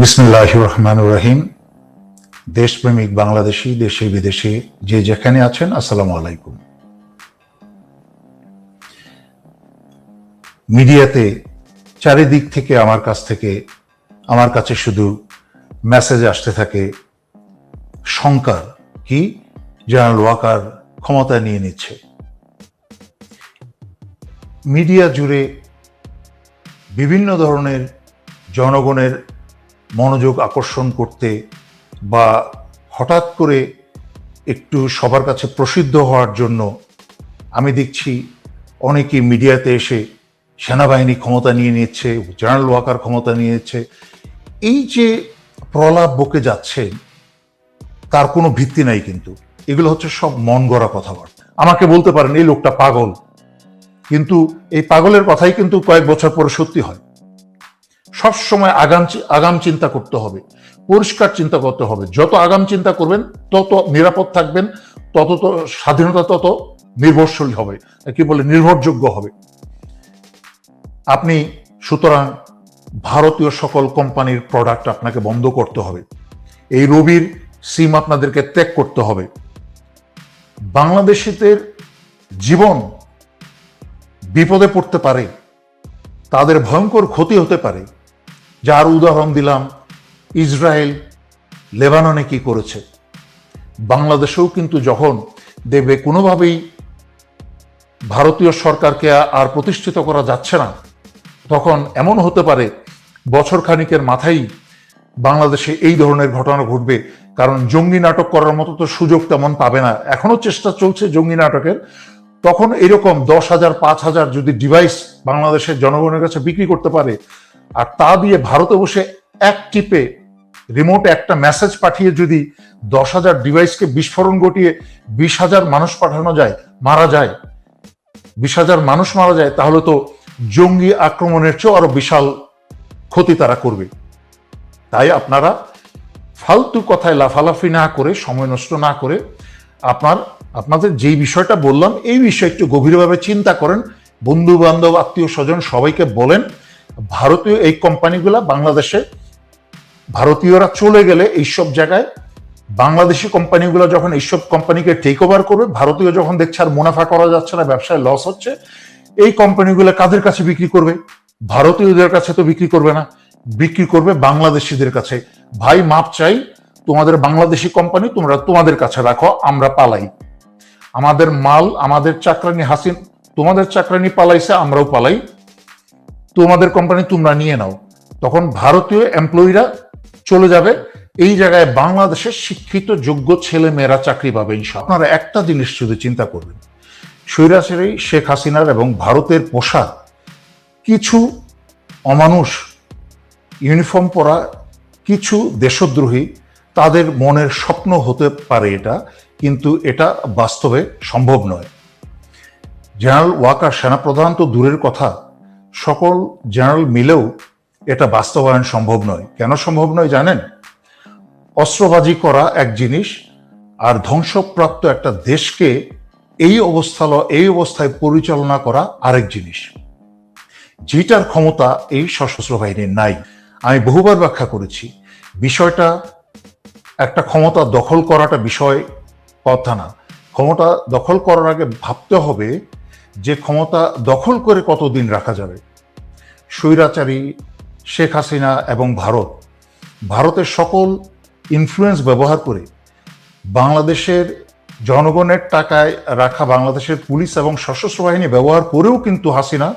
বিসমুল্লাহ রহমান রহিম দেশপ্রেমিক বাংলাদেশি, দেশে বিদেশে, যে যেখানে আছেন, আসসালামু আলাইকুম। মিডিয়াতে চারিদিক থেকে আমার কাছ থেকে, আমার কাছে শুধু মেসেজ আসতে থাকে, শঙ্কার কি? জেনারেল ওয়াকার ক্ষমতা নিয়ে নিচ্ছে। মিডিয়া জুড়ে বিভিন্ন ধরনের জনগণের মনোযোগ আকর্ষণ করতে বা হঠাৎ করে একটু সবার কাছে প্রসিদ্ধ হওয়ার জন্য আমি দেখছি অনেকে মিডিয়াতে এসে সেনাবাহিনী ক্ষমতা নিয়ে নিচ্ছে জেনারেল ওয়াকার ক্ষমতা নিয়ে নিচ্ছে। এই যে প্রলাপ বকে যাচ্ছে, তার কোনো ভিত্তি নাই কিন্তু। এগুলো হচ্ছে সব মন গড়া কথাবার্তা। আমাকে বলতে পারেন, এই লোকটা পাগল। কিন্তু এই পাগলের কথাই কিন্তু কয়েক বছর পরে সত্যি হয়। সব সময় আগাম আগাম চিন্তা করতে হবে, পরিষ্কার চিন্তা করতে হবে। যত আগাম চিন্তা করবেন, তত নিরাপদ থাকবেন, তত তো স্বাধীনতা তত নির্ভরশীল হবে, কি বলে, নির্ভরযোগ্য হবে। আপনি, সুতরাং ভারতীয় সকল কোম্পানির প্রোডাক্ট আপনাকে বন্ধ করতে হবে। এই রবির সিম আপনাদেরকে ত্যাগ করতে হবে। বাংলাদেশিদের জীবন বিপদে পড়তে পারে, তাদের ভয়ঙ্কর ক্ষতি হতে পারে যার উদাহরণ দিলাম, ইসরায়েল লেবাননে কি করেছে। বাংলাদেশেও কিন্তু যখন দেখবে কোনোভাবেই ভারতীয় সরকারকে আর প্রতিষ্ঠিত করা যাচ্ছে না, তখন এমন হতে পারে বছর খানিকের মাথায় বাংলাদেশে এই ধরনের ঘটনা ঘটবে। কারণ জঙ্গি নাটক করার মতো তো সুযোগ তেমন পাবে না। এখনও চেষ্টা চলছে জঙ্গি নাটকের। তখন এরকম দশ হাজার, পাঁচ হাজার যদি ডিভাইস বাংলাদেশের জনগণের কাছে বিক্রি করতে পারে আর তা দিয়ে ভারতে বসে এক টিপে রিমোট একটা মেসেজ পাঠিয়ে যদি দশ হাজার ডিভাইসকে বিস্ফোরণ ঘটিয়ে বিশ হাজার মানুষ পাঠানো যায়, মারা যায়, বিশ হাজার মানুষ মারা যায়, তাহলে তো জঙ্গি আক্রমণের চেয়েও আরও বিশাল ক্ষতি তারা করবে। তাই আপনারা ফালতু কথায় লাফালাফি না করে, সময় নষ্ট না করে আপনার, আপনাদের যেই বিষয়টা বললাম, এই বিষয়ে একটু গভীরভাবে চিন্তা করেন। বন্ধু বান্ধব আত্মীয় স্বজন সবাইকে বলেন। ভারতীয় এই কোম্পানিগুলা বাংলাদেশে ভারতীয়রা চলে গেলে এইসব জায়গায় বাংলাদেশি কোম্পানিগুলো যখন এইসব কোম্পানিকে টেক ওভার করবে, ভারতীয় যখন দেখছে আর মুনাফা করা যাচ্ছে না, ব্যবসায় লস হচ্ছে, এই কোম্পানিগুলো কাদের কাছে বিক্রি করবে? ভারতীয়দের কাছে তো বিক্রি করবে না, বিক্রি করবে বাংলাদেশিদের কাছে। ভাই, মাপ চাই, তোমাদের বাংলাদেশি কোম্পানি তোমরা তোমাদের কাছে রাখো, আমরা পালাই। আমাদের মাল, আমাদের চাকরানি হাসিন, তোমাদের চাকরানি পালাইছে, আমরাও পালাই। তোমাদের কোম্পানি তোমরা নিয়ে নাও। তখন ভারতীয় এমপ্লয়িরা চলে যাবে। এই জায়গায় বাংলাদেশের শিক্ষিত, যোগ্য ছেলে মেয়েরা চাকরি পাবে আপনারা একটা জিনিস শুধু চিন্তা করবেন। স্বৈরাচারী শেখ হাসিনার এবং ভারতের পোশাক, কিছু অমানুষ ইউনিফর্ম পরা কিছু দেশদ্রোহী, তাদের মনের স্বপ্ন হতে পারে এটা, কিন্তু এটা বাস্তবে সম্ভব নয়। জেনারেল ওয়াকার সেনাপ্রধান তো দূরের কথা। সকল জেনারেল মিলেও এটা বাস্তবায়ন সম্ভব নয়। কেন সম্ভব নয় জানেন? অস্ত্রবাজি করা এক জিনিস আর ধ্বংসপ্রাপ্ত একটা দেশকে এই অবস্থা এই অবস্থায় পরিচালনা করা আরেক জিনিস। যেটার ক্ষমতা এই সশস্ত্র বাহিনীর নাই। আমি বহুবার ব্যাখ্যা করেছি, বিষয়টা একটা ক্ষমতা দখল করাটা বিষয় কথা না। ক্ষমতা দখল করার আগে ভাবতে হবে যে ক্ষমতা দখল করে কতদিন রাখা যাবে? স্বৈরাচারী শেখ হাসিনা এবং ভারত, ভারতের সকল ইনফ্লুয়েন্স ব্যবহার করে বাংলাদেশের জনগণের টাকায় রাখা বাংলাদেশের পুলিশ এবং সশস্ত্র বাহিনী ব্যবহার করেও কিন্তু হাসিনা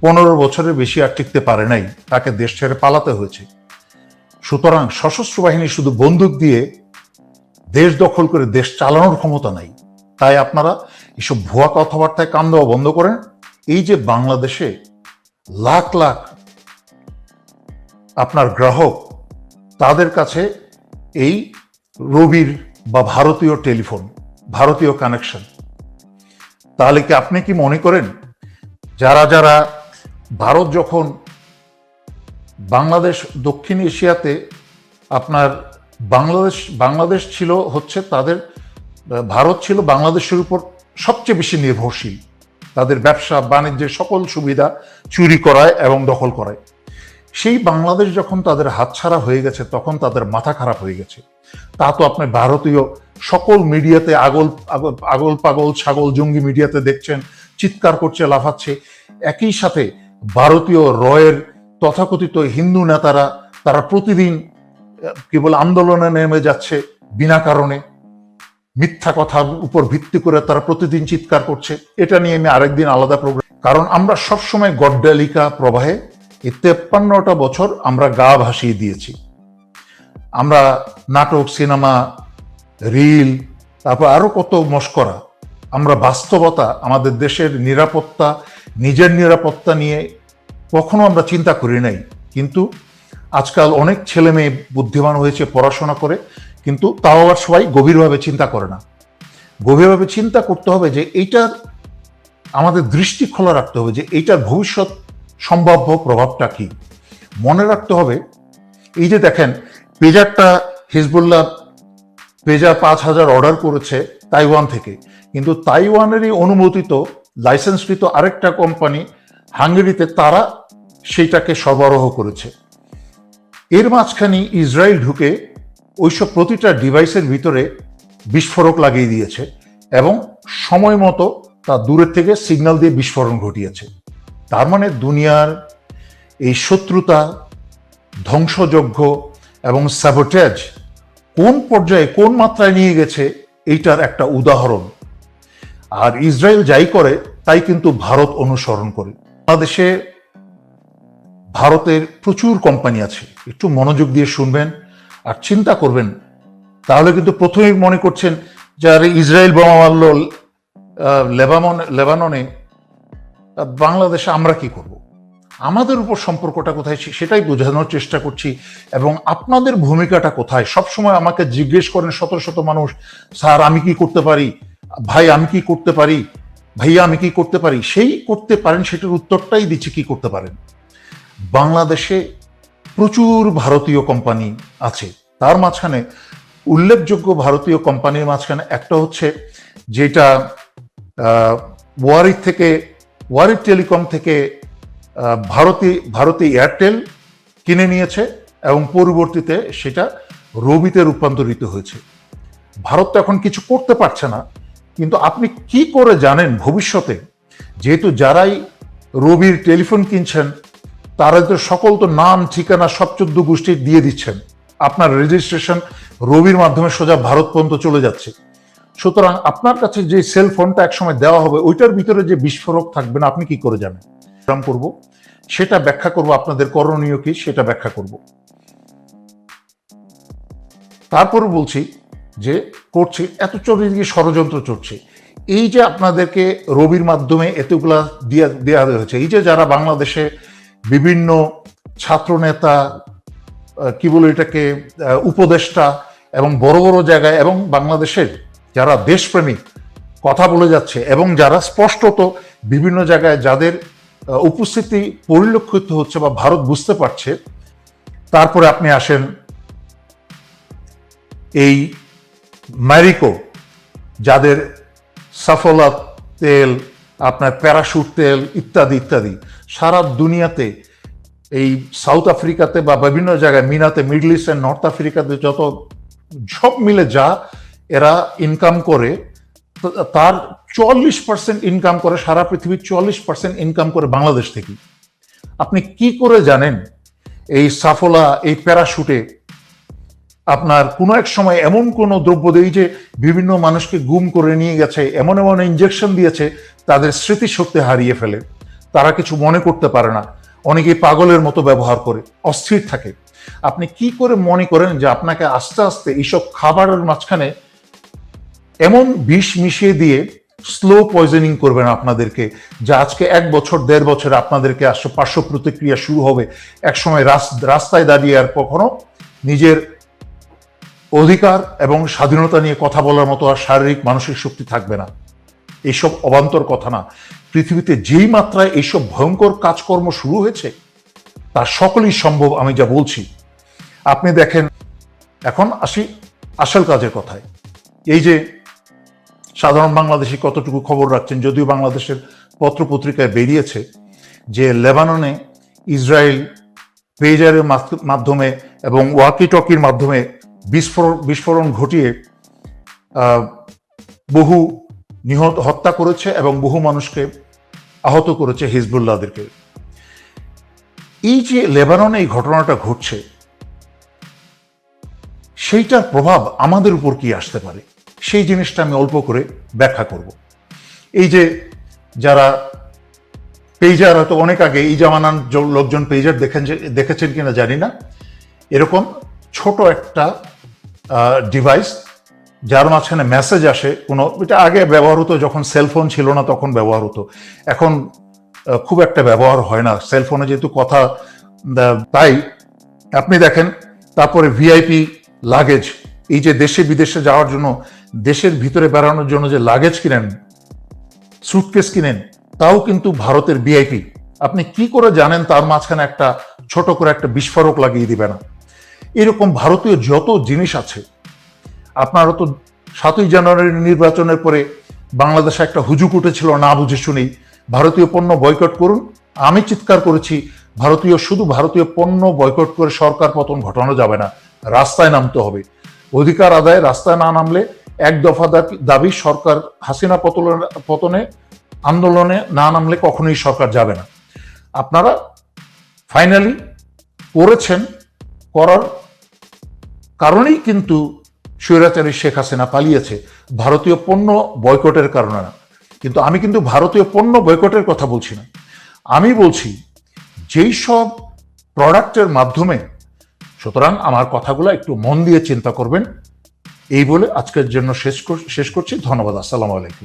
পনেরো বছরের বেশি আর টিকতে পারে নাই। তাকে দেশ ছেড়ে পালাতে হয়েছে। সুতরাং সশস্ত্র বাহিনী শুধু বন্দুক দিয়ে দেশ দখল করে দেশ চালানোর ক্ষমতা নাই। তাই আপনারা এসব ভুয়া কথাবার্তায় কান দেওয়া বন্ধ করেন এই যে বাংলাদেশে লাখ লাখ আপনার গ্রাহক তাদের কাছে এই রবির বা ভারতীয় টেলিফোন, ভারতীয় কানেকশন। তাহলে কি আপনি কি মনে করেন, যারা যারা ভারত যখন বাংলাদেশ, দক্ষিণ এশিয়াতে আপনার বাংলাদেশ বাংলাদেশ ছিল হচ্ছে তাদের, ভারত ছিল বাংলাদেশের উপর সবচেয়ে বেশি নির্ভরশীল। তাদের ব্যবসা, বাণিজ্যের সকল সুবিধা চুরি করায় এবং দখল করায়। সেই বাংলাদেশ যখন তাদের হাতছাড়া হয়ে গেছে, তখন তাদের মাথা খারাপ হয়ে গেছে। তা তো আপনি ভারতীয় সকল মিডিয়াতে আগল, আগল- পাগল ছাগল জঙ্গি মিডিয়াতে দেখছেন, চিৎকার করছে, লাফাচ্ছে। একই সাথে ভারতীয় রয়ের তথাকথিত হিন্দু নেতারা, তারা প্রতিদিন কেবল আন্দোলনে নেমে যাচ্ছে বিনা কারণে। মিথ্যা কথার উপর ভিত্তি করে তারা প্রতিদিন চিৎকার করছে। এটা নিয়ে আমি আরেকদিন আলাদা প্রোগ্রাম কারণ আমরা সবসময় গড্ডালিকা প্রবাহে এই তেপ্পান্নটা বছর আমরা গা ভাসিয়ে দিয়েছি। আমরা নাটক, সিনেমা, রিল, তারপর আরও কত মস্করা। আমরা বাস্তবতা, আমাদের দেশের নিরাপত্তা, নিজের নিরাপত্তা নিয়ে কখনো আমরা চিন্তা করি নাই। কিন্তু আজকাল অনেক ছেলে মেয়ে বুদ্ধিমান হয়েছে পড়াশোনা করে। কিন্তু তাও আবার সবাই গভীরভাবে চিন্তা করে না। গভীরভাবে চিন্তা করতে হবে যে এইটার আমাদের দৃষ্টি খোলা রাখতে হবে যে এইটার ভবিষ্যৎ সম্ভাব্য প্রভাবটা কি। মনে রাখতে হবে, এই যে দেখেন, পেজারটা হিজবুল্লাহ পেজার পাঁচ হাজার অর্ডার করেছে তাইওয়ান থেকে। কিন্তু তাইওয়ানেরই অনুমোদিত, লাইসেন্সকৃত আরেকটা কোম্পানি হাঙ্গেরিতে তারা সেইটাকে সরবরাহ করেছে। এর মাঝখানে ইসরায়েল ঢুকে ওইসব প্রতিটা ডিভাইসের ভিতরে বিস্ফোরক লাগিয়ে দিয়েছে এবং সময় মতো তা দূরের থেকে সিগন্যাল দিয়ে বিস্ফোরণ ঘটিয়েছে। তার মানে দুনিয়ার এই শত্রুতা, ধ্বংসযজ্ঞ এবং স্যাবোটেজ কোন পর্যায়ে কোন মাত্রায় নিয়ে গেছে এইটার একটা উদাহরণ। আর ইসরায়েল যাই করে, তাই কিন্তু ভারত অনুসরণ করে। বাংলাদেশে ভারতের প্রচুর কোম্পানি আছে। একটু মনোযোগ দিয়ে শুনবেন। আর চিন্তা করবেন তাহলে কিন্তু প্রথমেই মনে করছেন যে আরে ইসরায়েল বোমা মারল আহ, লেবানন লেবাননে বাংলাদেশে আমরা কি করব? আমাদের উপর সম্পর্কটা কোথায়? সেটাই বোঝানোর চেষ্টা করছি। এবং আপনাদের ভূমিকাটা কোথায়? সবসময় আমাকে জিজ্ঞেস করেন শত শত মানুষ স্যার আমি কি করতে পারি? ভাই আমি কি করতে পারি? ভাইয়া আমি কি করতে পারি? সেই করতে পারেন সেটার উত্তরটাই দিচ্ছি কি করতে পারেন। বাংলাদেশে প্রচুর ভারতীয় কোম্পানি আছে। তার মাঝখানে উল্লেখযোগ্য ভারতীয় কোম্পানির মাঝখানে একটা হচ্ছে যেটা আহ, ওয়ারি থেকে ওয়ারি টেলিকম থেকে ভারতী ভারতী এয়ারটেল কিনে নিয়েছে এবং পরবর্তীতে সেটা রবিতে রূপান্তরিত হয়েছে। ভারত তো এখন কিছু করতে পারছে না কিন্তু আপনি কি করে জানেন ভবিষ্যতে? যেহেতু যারাই রবির টেলিফোন কিনছেন তারা তো সকল তো নাম, ঠিকানা, সব চোদ্দ গোষ্ঠী দিয়ে দিচ্ছেন। আপনার রেজিস্ট্রেশন রবির মাধ্যমে সোজা ভারত পর্যন্ত চলে যাচ্ছে। সুতরাং আপনার কাছে যে সেল ফোনটা একসময় দেওয়া হবে, ওইটার ভিতরে যে বিস্ফোরক থাকবে না, আপনি কি করে জানেন? প্রোগ্রাম করব। সেটা ব্যাখ্যা করব, আপনাদের করণীয় কি, সেটা ব্যাখ্যা করব। তারপর বলছি যে, করছে, এত চতুর্দিকে ষড়যন্ত্র চড়ছে এই যে আপনাদেরকে রবির মাধ্যমে এতগুলা দিয়া দেওয়া হয়েছে, এই যে যারা বাংলাদেশে বিভিন্ন ছাত্রনেতা কি বলে এটাকে উপদেষ্টা এবং বড় বড় জায়গায় এবং বাংলাদেশের যারা দেশপ্রেমিক কথা বলে যাচ্ছে এবং যারা স্পষ্টত বিভিন্ন জায়গায় যাদের উপস্থিতি পরিলক্ষিত হচ্ছে বা ভারত বুঝতে পারছে, তারপরে আপনি আসেন এই ম্যারিকো, যাদের সাফলা তেল আপনার প্যারাশুট তেল ইত্যাদি ইত্যাদি। সারা দুনিয়াতে এই সাউথ আফ্রিকাতে বা বিভিন্ন জায়গায়, মিনাতে, মিডল ইস্ট অ্যান্ড নর্থ আফ্রিকাতে যত সব মিলে যা এরা ইনকাম করে তার চল্লিশ পার্সেন্ট ইনকাম করে, সারা পৃথিবীর চল্লিশ পার্সেন্ট ইনকাম করে বাংলাদেশ থেকে আপনি কি করে জানেন এই সাফলা, এই প্যারাশুটে আপনার কোনো এক সময় এমন কোনো দ্রব্য দেই যে বিভিন্ন মানুষকে গুম করে নিয়ে গেছে, এমন এমন ইঞ্জেকশন দিয়েছে তাদের স্মৃতিশক্তি হারিয়ে ফেলে। তারা কিছু মনে করতে পারে না। অনেকে পাগলের মতো ব্যবহার করে, অস্থির থাকে। আপনি কি করে মনে করেন যে আপনাকে আস্তে আস্তে এইসব খাবারের মাঝখানে এমন বিষ মিশিয়ে দিয়ে স্লো পয়জনিং করবেন আপনাদেরকে, যা আজকে এক বছর, দেড় বছর আপনাদেরকে আসলে পার্শ্ব প্রতিক্রিয়া শুরু হবে। এক সময় রাস্তায় দাঁড়িয়ে আর কখনো নিজের অধিকার এবং স্বাধীনতা নিয়ে কথা বলার মতো আর শারীরিক, মানসিক শক্তি থাকবে না। এইসব অবান্তর কথা না। পৃথিবীতে যেই মাত্রায় এইসব ভয়ঙ্কর কাজকর্ম শুরু হয়েছে তা সকলেই সম্ভব আমি যা বলছি। আপনি দেখেন, এখন আসি আসল কাজের কথায়। এই যে সাধারণ বাংলাদেশি কতটুকু খবর রাখছেন, যদিও বাংলাদেশের পত্রপত্রিকায় বেরিয়েছে যে লেবাননে ইসরায়েল পেজারের মাধ্যমে এবং ওয়াকি টকির মাধ্যমে বিস্ফোরণ বিস্ফোরণ ঘটিয়ে বহু নিহত, হত্যা করেছে এবং বহু মানুষকে আহত করেছে হিজবুল্লাহদেরকে। এই যে লেবাননে এই ঘটনাটা ঘটছে, সেইটার প্রভাব আমাদের উপর কি আসতে পারে? সেই জিনিসটা আমি অল্প করে ব্যাখ্যা করব। এই যে যারা পেজার হয়তো অনেক আগে এই জামানার লোকজন পেজার দেখেন দেখেছেন কিনা জানি না। এরকম ছোট একটা ডিভাইস যার মাঝখানে মেসেজ আসে, কোনো, এটা আগে ব্যবহার হতো যখন সেলফোন ছিল না তখন ব্যবহার হতো এখন খুব একটা ব্যবহার হয় না। সেলফোনে যেহেতু কথা তাই আপনি দেখেন, তারপরে ভিআইপি লাগেজ এই যে দেশে বিদেশে যাওয়ার জন্য, দেশের ভিতরে বেড়ানোর জন্য যে লাগেজ কিনেন সুটকেস কিনেন, তাও কিন্তু ভারতের ভিআইপি আপনি কি করে জানেন তার মাঝখানে একটা ছোট করে একটা বিস্ফোরক লাগিয়ে দিবে না? এরকম ভারতীয় যত জিনিস আছে আপনারা তো সাতই জানুয়ারির নির্বাচনের পরে বাংলাদেশে একটা হুজুক উঠেছিল, না বুঝে শুনেই। ভারতীয় পণ্য বয়কট করুন। আমি চিৎকার করেছি, ভারতীয়, শুধু ভারতীয় পণ্য বয়কট করে সরকার পতন ঘটানো যাবে না, রাস্তায় নামতে হবে। অধিকার আদায় রাস্তায় না নামলে এক দফা দাবি- সরকার হাসিনা পতনের- পতনে, আন্দোলনে না নামলে কখনোই সরকার যাবে না। আপনারা ফাইনালি করেছেন, করার কারণেই কিন্তু স্বৈরাচারী শেখ হাসিনা পালিয়েছে, ভারতীয় পণ্য বয়কটের কারণে না। কিন্তু আমি কিন্তু ভারতীয় পণ্য বয়কটের কথা বলছি না। আমি বলছি, যেই সব প্রোডাক্টের মাধ্যমে, সুতরাং আমার কথাগুলো একটু মন দিয়ে চিন্তা করবেন, এই বলে আজকের জন্য শেষ শেষ করছি। ধন্যবাদ, আসসালামু আলাইকুম।